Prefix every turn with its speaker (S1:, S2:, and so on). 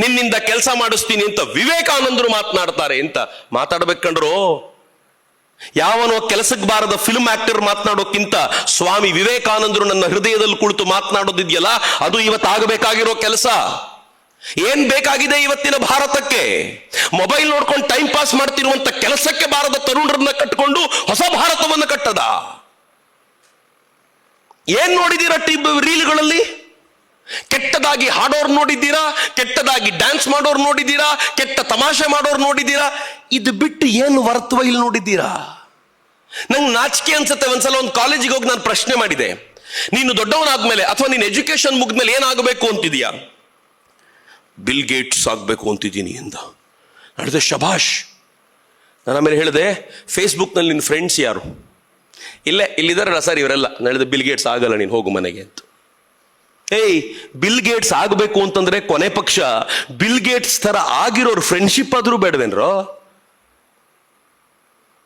S1: ನಿನ್ನಿಂದ ಕೆಲಸ ಮಾಡಿಸ್ತೀನಿ ಅಂತ ವಿವೇಕಾನಂದರು ಮಾತನಾಡ್ತಾರೆ ಅಂತ ಮಾತಾಡ್ಬೇಕಂಡ್ರು ಯಾವನೋ ಕೆಲಸಕ್ಕೆ ಬಾರದ ಫಿಲ್ಮ್ ಆಕ್ಟರ್ ಮಾತನಾಡೋಕ್ಕಿಂತ ಸ್ವಾಮಿ ವಿವೇಕಾನಂದರು ನನ್ನ ಹೃದಯದಲ್ಲಿ ಕುಳಿತು ಮಾತನಾಡೋದಿದೆಯಲ್ಲ, ಅದು ಇವತ್ತಾಗಬೇಕಾಗಿರೋ ಕೆಲಸ. ಏನ್ ಬೇಕಾಗಿದೆ ಇವತ್ತಿನ ಭಾರತಕ್ಕೆ? ಮೊಬೈಲ್ ನೋಡ್ಕೊಂಡು ಟೈಮ್ ಪಾಸ್ ಮಾಡ್ತಿರುವಂತ ಕೆಲಸಕ್ಕೆ ಬಾರದ ತರುಣರನ್ನ ಕಟ್ಟಿಕೊಂಡು ಹೊಸ ಭಾರತವನ್ನು ಕಟ್ಟದ? ಏನ್ ನೋಡಿದೀರ ಟಿ ರೀಲ್ಗಳಲ್ಲಿ? ಕೆಟ್ಟದಾಗಿ ಹಾಡೋರು ನೋಡಿದ್ದೀರಾ? ಕೆಟ್ಟದಾಗಿ ಡ್ಯಾನ್ಸ್ ಮಾಡೋರು ನೋಡಿದ್ದೀರಾ? ಕೆಟ್ಟ ತಮಾಷೆ ಮಾಡೋರು ನೋಡಿದ್ದೀರಾ? ಇದು ಬಿಟ್ಟು ಏನು ವರ್ತವ ಇಲ್ಲಿ ನೋಡಿದ್ದೀರಾ? ನಂಗೆ ನಾಚಿಕೆ ಅನ್ಸುತ್ತೆ ಒಂದ್ಸಲ ಒಂದು ಕಾಲೇಜಿಗೆ ಹೋಗಿ ನಾನು ಪ್ರಶ್ನೆ ಮಾಡಿದೆ. ನೀನು ದೊಡ್ಡವನಾದ್ಮೇಲೆ ಅಥವಾ ನೀನು ಎಜುಕೇಶನ್ ಮುಗಿದ್ಮೇಲೆ ಏನಾಗಬೇಕು ಅಂತಿದೀಯಾ? ಬಿಲ್ ಗೇಟ್ಸ್ ಆಗಬೇಕು ಅಂತಿದ್ದೀನಿ ಎಂದ. ನಡೆದ ಶಭಾಷ್. ನಾನು ಆಮೇಲೆ ಹೇಳಿದೆ ಫೇಸ್ಬುಕ್ನಲ್ಲಿ ನಿನ್ನ ಫ್ರೆಂಡ್ಸ್ ಯಾರು? ಇಲ್ಲೇ ಇಲ್ಲಿದ್ದಾರಲ್ಲ ಸರ್ ಇವರೆಲ್ಲ. ನಡೆದ ಬಿಲ್ ಗೇಟ್ಸ್ ಆಗಲ್ಲ ನೀನು ಹೋಗು ಮನೆಗೆ ಅಂತ. ಏಯ್ ಬಿಲ್ ಗೇಟ್ಸ್ ಆಗಬೇಕು ಅಂತಂದ್ರೆ ಕೊನೆ ಪಕ್ಷ. ಬಿಲ್ ಗೇಟ್ಸ್ ತರ ಆಗಿರೋರು ಫ್ರೆಂಡ್ಶಿಪ್ ಆದ್ರೂ ಬೇಡವೇನ್ರೋ?